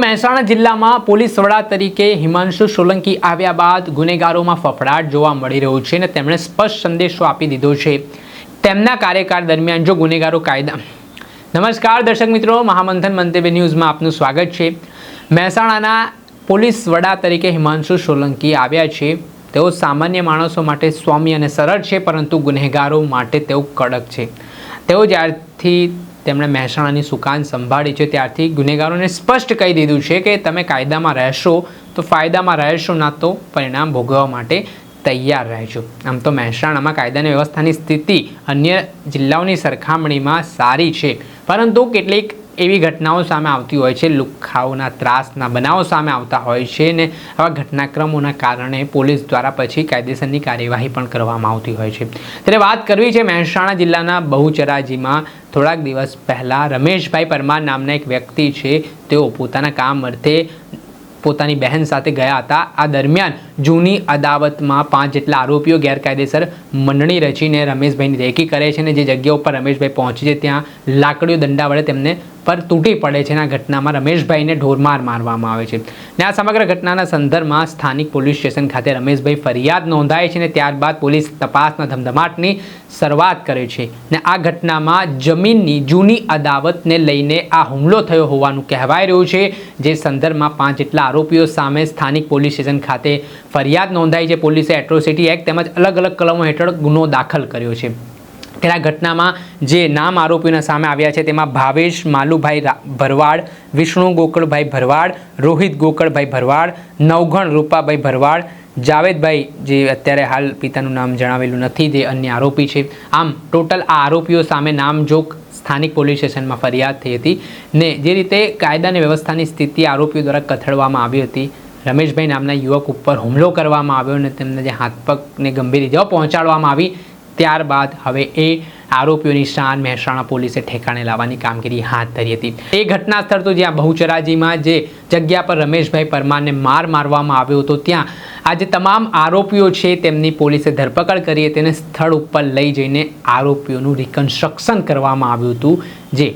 મહેસાણા જિલ્લામાં પોલીસ વડા તરીકે હિમાંશુ સોલંકી આવ્યા બાદ ગુનેગારોમાં ફફડાટ જોવા મળી રહ્યો છે અને તેમણે સ્પષ્ટ સંદેશો આપી દીધો છે. તેમના કાર્યકાળ દરમિયાન જો ગુનેગારો કાયદા નમસ્કાર, દર્શક મિત્રો. મહામંથન મંતવ્ય ન્યૂઝમાં આપનું સ્વાગત છે. મહેસાણાના પોલીસ વડા તરીકે હિમાંશુ સોલંકી આવ્યા છે. તેઓ સામાન્ય માણસો માટે સ્વામી અને સરળ છે, પરંતુ ગુનેગારો માટે તેઓ કડક છે. તેઓ જ્યારથી તેમણે મહેસાણાની સુકાન સંભાળી છે. ત્યારથી ગુનેગારોને સ્પષ્ટ કહી દીધું છે કે તમે કાયદામાં રહેશો તો ફાયદામાં રહેશો, ના તો પરિણામ ભોગવવા માટે તૈયાર રહેજો. આમ તો મહેસાણામાં કાયદાની વ્યવસ્થાની સ્થિતિ અન્ય જિલ્લાઓની સરખામણીમાં સારી છે. પરંતુ કેટલીક એવી ઘટનાઓ સામે આવતી હોય છે. લુખાઓના ત્રાસના બનાવો સામે આવતા હોય છે ને આવા ઘટનાક્રમોના કારણે પોલીસ દ્વારા પછી કાયદેસરની કાર્યવાહી પણ કરવામાં આવતી હોય છે. ત્યારે વાત કરવી છે મહેસાણા જિલ્લાના બહુચરાજીમાં થોડાક દિવસ પહેલાં રમેશભાઈ પરમાર નામના એક વ્યક્તિ છે, તેઓ પોતાના કામ અર્થે પોતાની બહેન સાથે ગયા હતા. આ દરમિયાન જૂની અદાવતમાં પાંચ જેટલા આરોપીઓ ગેરકાયદેસર મંડળી રચીને રમેશભાઈની રેકી કરે છે અને જે જગ્યા ઉપર રમેશભાઈ પહોંચી છે, ત્યાં લાકડીઓ દંડા વડે તેમને પર તૂટી પડે છે આ ઘટનામાં રમેશભાઈને ઢોરમાર મારવામાં આવે છે. ને આ સમગ્ર ઘટનાના સંદર્ભમાં સ્થાનિક પોલીસ સ્ટેશન ખાતે રમેશભાઈ ફરિયાદ નોંધાય છે ને ત્યારબાદ પોલીસ તપાસના ધમધમાટની શરૂઆત કરે છે. ને આ ઘટનામાં જમીનની જૂની અદાવતને લઈને આ હુમલો થયો હોવાનું કહેવાય રહ્યું છે, જે સંદર્ભમાં પાંચ જેટલા આરોપીઓ સામે સ્થાનિક પોલીસ સ્ટેશન ખાતે ફરિયાદ નોંધાઈ છે. પોલીસે એટ્રોસિટી એક્ટ તેમજ અલગ અલગ કલમો હેઠળ ગુનો દાખલ કર્યો છે. ત્યારે ઘટનામાં જે નામ આરોપીઓના સામે આવ્યા છે, તેમાં ભાવેશ માલુભાઈ ભરવાડ, વિષ્ણુ ગોકળભાઈ ભરવાડ, રોહિત ગોકળભાઈ ભરવાડ નવઘણ રૂપાભાઈ ભરવાડ, જાવેદભાઈ જે અત્યારે હાલ પિતાનું નામ જણાવેલું નથી જે અન્ય આરોપી છે. આમ ટોટલ આ આરોપીઓ સામે નામજોગ સ્થાનિક પોલીસ સ્ટેશનમાં ફરિયાદ થઈ હતી ને જે રીતે કાયદાની વ્યવસ્થાની સ્થિતિ આરોપીઓ દ્વારા કથળવામાં આવી હતી, રમેશભાઈ નામના યુવક ઉપર હુમલો કરવામાં આવ્યો અને તેમને જે હાથ પગને ગંભીર ઇજાઓ પહોંચાડવામાં આવી ત્યારબાદ હવે એ આરોપીઓની શાન મહેસાણા પોલીસે ઠેકાણે લાવવાની કામગીરી હાથ ધરી હતી. એ ઘટના સ્થળ તો જ્યાં બહુચરાજીમાં જે જગ્યા પર રમેશભાઈ પરમારને માર મારવામાં આવ્યો હતો, ત્યાં આજે તમામ આરોપીઓ છે તેમની પોલીસે ધરપકડ કરી તેને સ્થળ ઉપર લઈ જઈને આરોપીઓનું રિકન્સ્ટ્રક્શન કરવામાં આવ્યું હતું, જે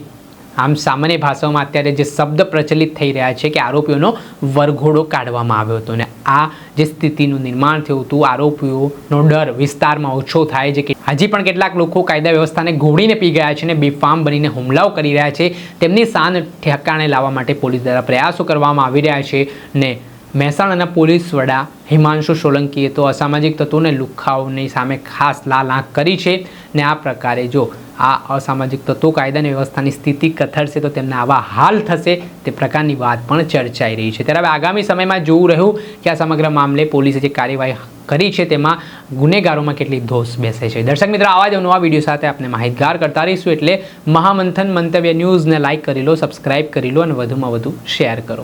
આમ સામાન્ય ભાષાઓમાં અત્યારે જે શબ્દ પ્રચલિત થઈ રહ્યા છે કે આરોપીઓનો વરઘોડો કાઢવામાં આવ્યો હતો. ને આ જે સ્થિતિનું નિર્માણ થયું હતું, આરોપીઓનો ડર વિસ્તારમાં ઓછો થાય છે કે હજી પણ કેટલાક લોકો કાયદા વ્યવસ્થાને ઘોડીને પી ગયા છે ને બેફામ બનીને હુમલાઓ કરી રહ્યા છે. તેમની શાન ઠેકાણે લાવવા માટે પોલીસ દ્વારા પ્રયાસો કરવામાં આવી રહ્યા છે ને મહેસાણાના પોલીસ વડા હિમાંશુ સોલંકીએ તો અસામાજિક તત્વોને લુખાઓની સામે ખાસ લાલ આંખ કરી છે ને આ પ્રકારે જો આ અસામાજિક તત્વો કાયદાની વ્યવસ્થાની સ્થિતિ કથળશે તો તેમને આવા હાલ થશે તે પ્રકારની વાત પણ ચર્ચાઈ રહી છે. ત્યારે હવે આગામી સમયમાં જોવું રહ્યું કે આ સમગ્ર મામલે પોલીસે જે કાર્યવાહી કરી છે તેમાં ગુનેગારોમાં કેટલી ધોષ બેસે છે. દર્શક મિત્રો, આવા જ નવા વીડિયો સાથે આપણે માહિતગાર કરતા રહીશું એટલે મહામંથન મંતવ્ય ન્યૂઝને લાઇક કરી લો, સબસ્ક્રાઇબ કરી લો અને વધુમાં વધુ શેર કરો.